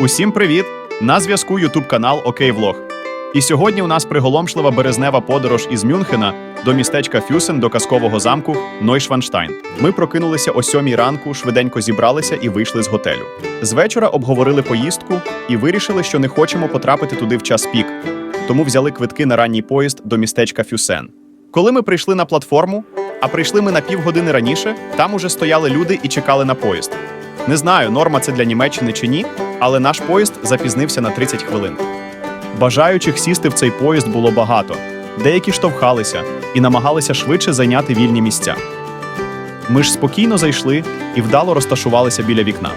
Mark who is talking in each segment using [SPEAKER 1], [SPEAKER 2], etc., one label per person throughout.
[SPEAKER 1] Усім привіт! На зв'язку Ютуб канал Окей Влог. І сьогодні у нас приголомшлива березнева подорож із Мюнхена до містечка Фюсен до казкового замку Нойшванштайн. Ми прокинулися о сьомій ранку, швиденько зібралися і вийшли з готелю. З вечора обговорили поїздку і вирішили, що не хочемо потрапити туди в час пік, тому взяли квитки на ранній поїзд до містечка Фюсен. Коли ми прийшли на платформу, а прийшли ми на півгодини раніше, там уже стояли люди і чекали на поїзд. Не знаю, норма це для Німеччини чи ні, але наш поїзд запізнився на 30 хвилин. Бажаючих сісти в цей поїзд було багато. Деякі штовхалися і намагалися швидше зайняти вільні місця. Ми ж спокійно зайшли і вдало розташувалися біля вікна.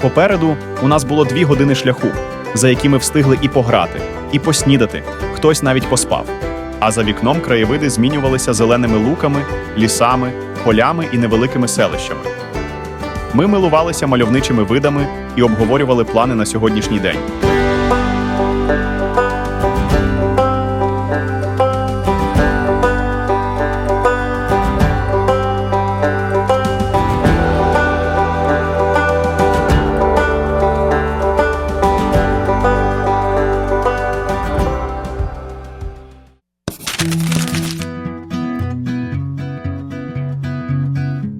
[SPEAKER 1] Попереду у нас було дві години шляху, за які ми встигли і пограти, і поснідати, хтось навіть поспав. А за вікном краєвиди змінювалися зеленими луками, лісами, полями і невеликими селищами. Ми милувалися мальовничими видами і обговорювали плани на сьогоднішній день.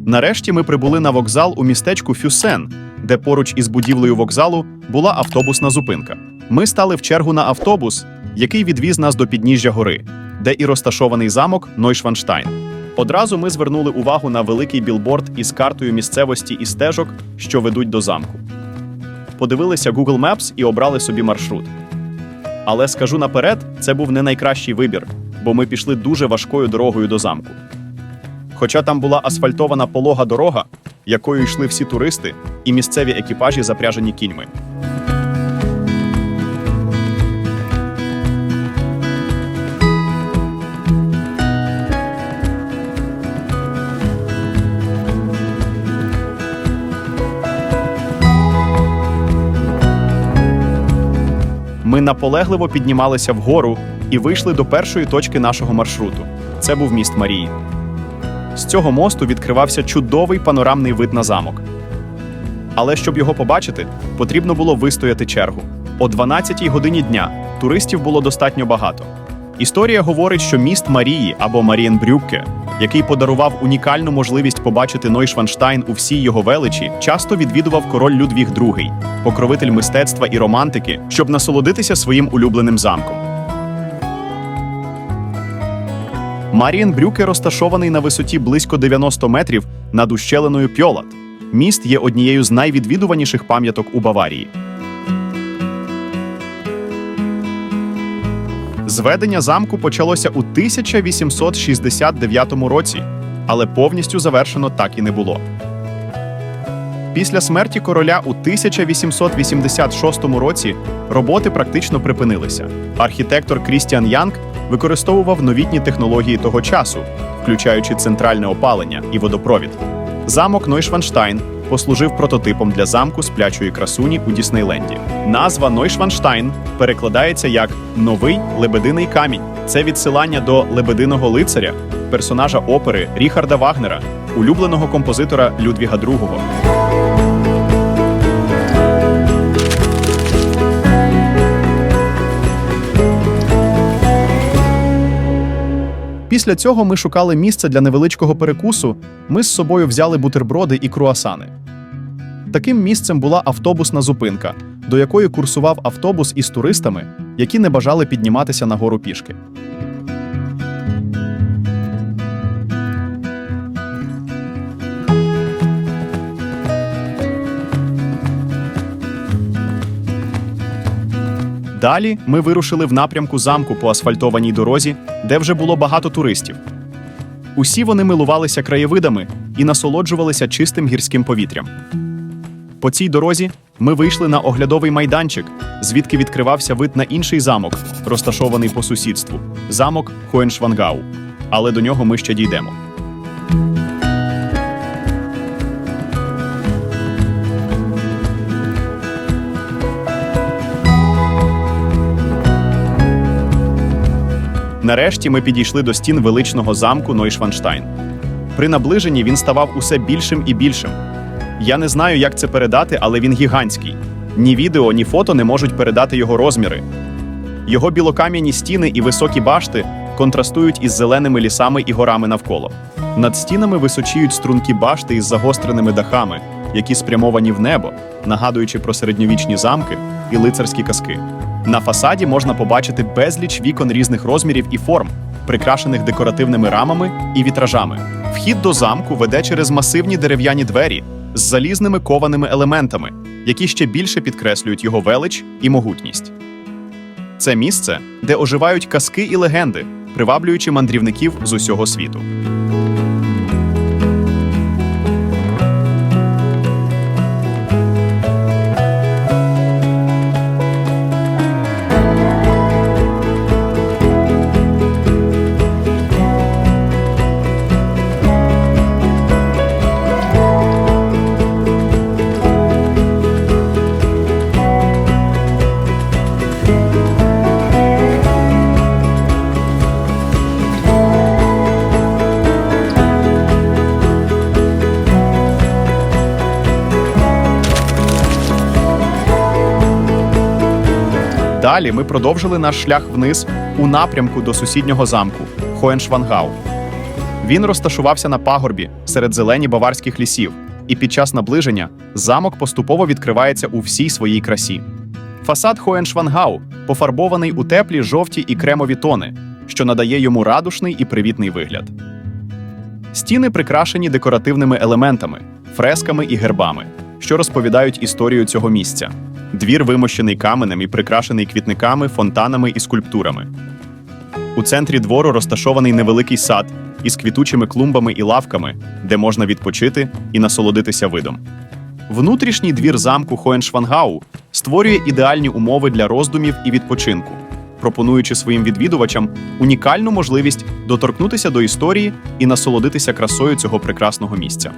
[SPEAKER 1] Нарешті ми прибули на вокзал у містечку Фюсен, де поруч із будівлею вокзалу була автобусна зупинка. Ми стали в чергу на автобус, який відвіз нас до підніжжя гори, де і розташований замок Нойшванштайн. Одразу ми звернули увагу на великий білборд із картою місцевості і стежок, що ведуть до замку. Подивилися Google Maps і обрали собі маршрут. Але скажу наперед, це був не найкращий вибір, бо ми пішли дуже важкою дорогою до замку. Хоча там була асфальтована полога дорога, якою йшли всі туристи, і місцеві екіпажі запряжені кіньми. Ми наполегливо піднімалися вгору і вийшли до першої точки нашого маршруту. Це був міст Марії. З цього мосту відкривався чудовий панорамний вид на замок. Але щоб його побачити, потрібно було вистояти чергу. О 12-й годині дня туристів було достатньо багато. Історія говорить, що міст Марії або Марієнбрюкке, який подарував унікальну можливість побачити Нойшванштайн у всій його величі, часто відвідував король Людвіг II, покровитель мистецтва і романтики, щоб насолодитися своїм улюбленим замком. Марієнбрюке розташований на висоті близько 90 метрів над ущелиною Пьолат. Міст є однією з найвідвідуваніших пам'яток у Баварії. Зведення замку почалося у 1869 році, але повністю завершено так і не було. Після смерті короля у 1886 році роботи практично припинилися. Архітектор Крістіан Янг використовував новітні технології того часу, включаючи центральне опалення і водопровід. Замок Нойшванштайн послужив прототипом для замку сплячої красуні у Діснейленді. Назва Нойшванштайн перекладається як новий лебединий камінь. Це відсилання до лебединого лицаря, персонажа опери Ріхарда Вагнера, улюбленого композитора Людвіга II. Після цього ми шукали місце для невеличкого перекусу. Ми з собою взяли бутерброди і круасани. Таким місцем була автобусна зупинка, до якої курсував автобус із туристами, які не бажали підніматися на гору пішки. Далі ми вирушили в напрямку замку по асфальтованій дорозі, де вже було багато туристів. Усі вони милувалися краєвидами і насолоджувалися чистим гірським повітрям. По цій дорозі ми вийшли на оглядовий майданчик, звідки відкривався вид на інший замок, розташований по сусідству замок Хоеншвангау. Але до нього ми ще дійдемо. Нарешті ми підійшли до стін величного замку Нойшванштайн. При наближенні він ставав усе більшим і більшим. Я не знаю, як це передати, але він гігантський. Ні відео, ні фото не можуть передати його розміри. Його білокам'яні стіни і високі башти контрастують із зеленими лісами і горами навколо. Над стінами височіють стрункі башти із загостреними дахами, які спрямовані в небо, нагадуючи про середньовічні замки і лицарські казки. На фасаді можна побачити безліч вікон різних розмірів і форм, прикрашених декоративними рамами і вітражами. Вхід до замку веде через масивні дерев'яні двері з залізними кованими елементами, які ще більше підкреслюють його велич і могутність. Це місце, де оживають казки і легенди, приваблюючи мандрівників з усього світу. Далі ми продовжили наш шлях вниз у напрямку до сусіднього замку Хоеншвангау. Він розташувався на пагорбі серед зелені баварських лісів, і під час наближення замок поступово відкривається у всій своїй красі. Фасад Хоеншвангау пофарбований у теплі жовті і кремові тони, що надає йому радушний і привітний вигляд. Стіни прикрашені декоративними елементами, фресками і гербами, що розповідають історію цього місця. Двір вимощений каменем і прикрашений квітниками, фонтанами і скульптурами. У центрі двору розташований невеликий сад із квітучими клумбами і лавками, де можна відпочити і насолодитися видом. Внутрішній двір замку Хоеншвангау створює ідеальні умови для роздумів і відпочинку, пропонуючи своїм відвідувачам унікальну можливість доторкнутися до історії і насолодитися красою цього прекрасного місця.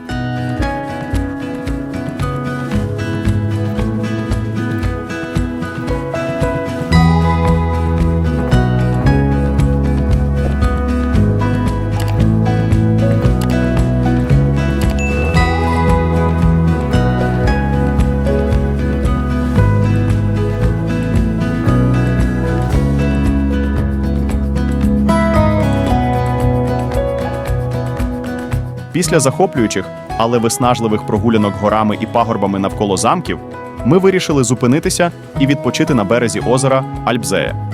[SPEAKER 1] Після захоплюючих, але виснажливих прогулянок горами і пагорбами навколо замків, ми вирішили зупинитися і відпочити на березі озера Альбзеє.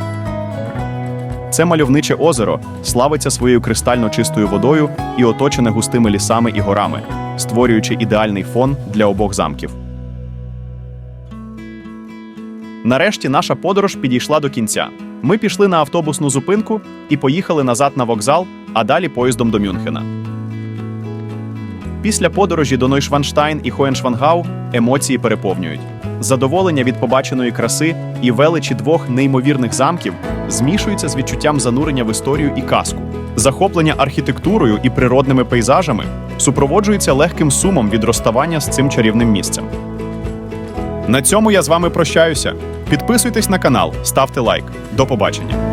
[SPEAKER 1] Це мальовниче озеро славиться своєю кристально чистою водою і оточене густими лісами і горами, створюючи ідеальний фон для обох замків. Нарешті наша подорож підійшла до кінця. Ми пішли на автобусну зупинку і поїхали назад на вокзал, а далі поїздом до Мюнхена. Після подорожі до Нойшванштайн і Хоеншвангау емоції переповнюють. Задоволення від побаченої краси і величі двох неймовірних замків змішуються з відчуттям занурення в історію і казку. Захоплення архітектурою і природними пейзажами супроводжується легким сумом від розставання з цим чарівним місцем. На цьому я з вами прощаюся. Підписуйтесь на канал, ставте лайк. До побачення.